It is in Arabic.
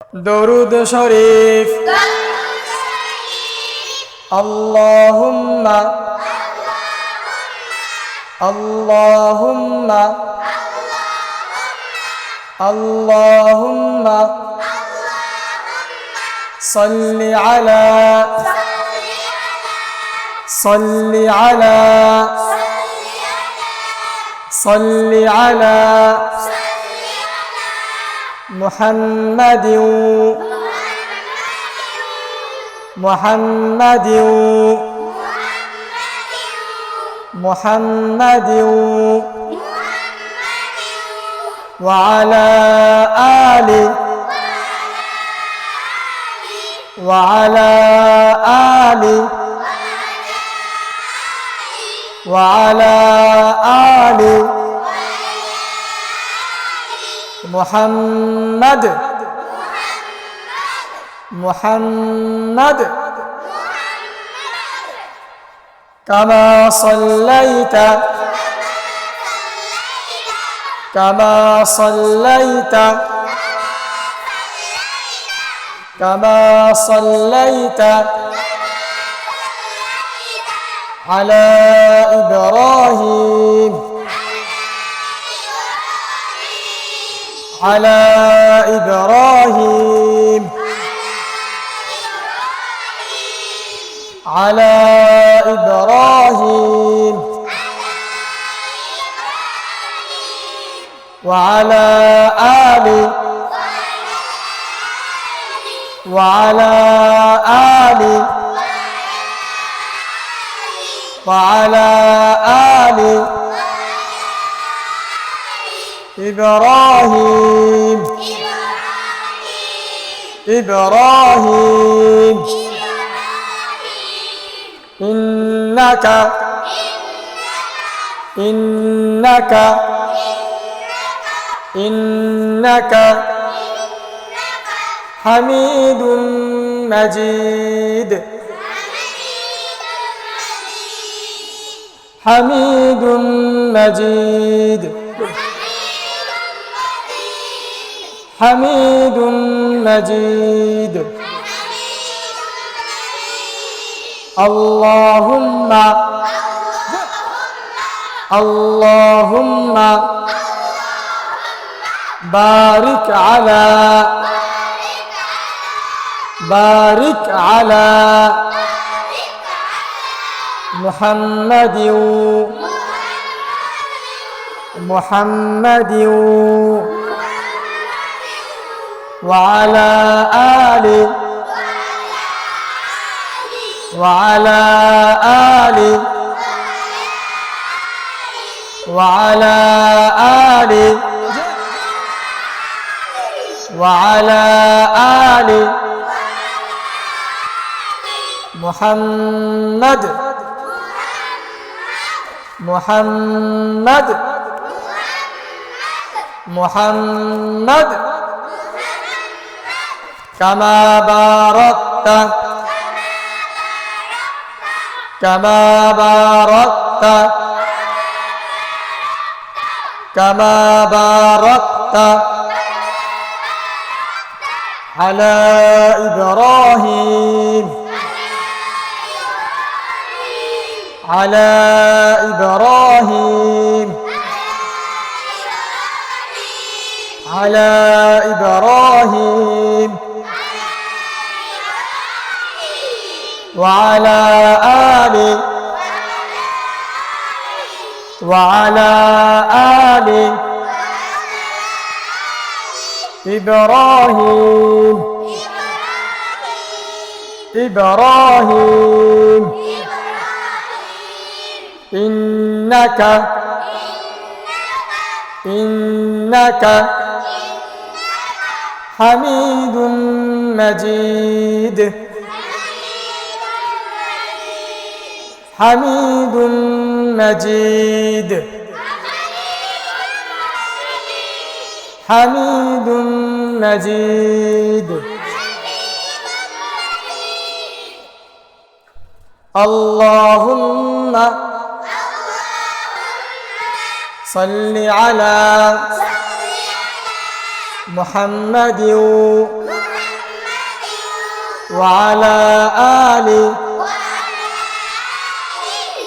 দরুদ শরীফ। আল্লাহুম্মা। আল্লাহুম্মা। আল্লাহুম্মা। সাল্লি আলা। সাল্লি আলা। সাল্লি আলা। محمد. محمد. محمد. وعلى آله وعلى آله وعلى آله محمد. محمد. كما صليت. كما صليت. كما صليت. على إبراهيم. على إبراهيم. على إبراهيم. وعلى آل. وعلى آل. وعلى آل. إبراهيم. إبراهيم. إنك. إنك. إنك. حميد مجيد. حميد مجيد. حميد مجيد اللهم اللهم بارك على بارك على محمد محمد وعلى آله وعلى آله وعلى آله وعلى آله محمد محمد محمد كما باركت كما باركت كما باركت على إبراهيم على إبراهيم على إبراهيم وعلى آل وعلى آل إبراهيم. إبراهيم. إنك إنك حميد مجيد. حميد مجيد. حميد مجيد. اللهم صل على محمد وعلى آل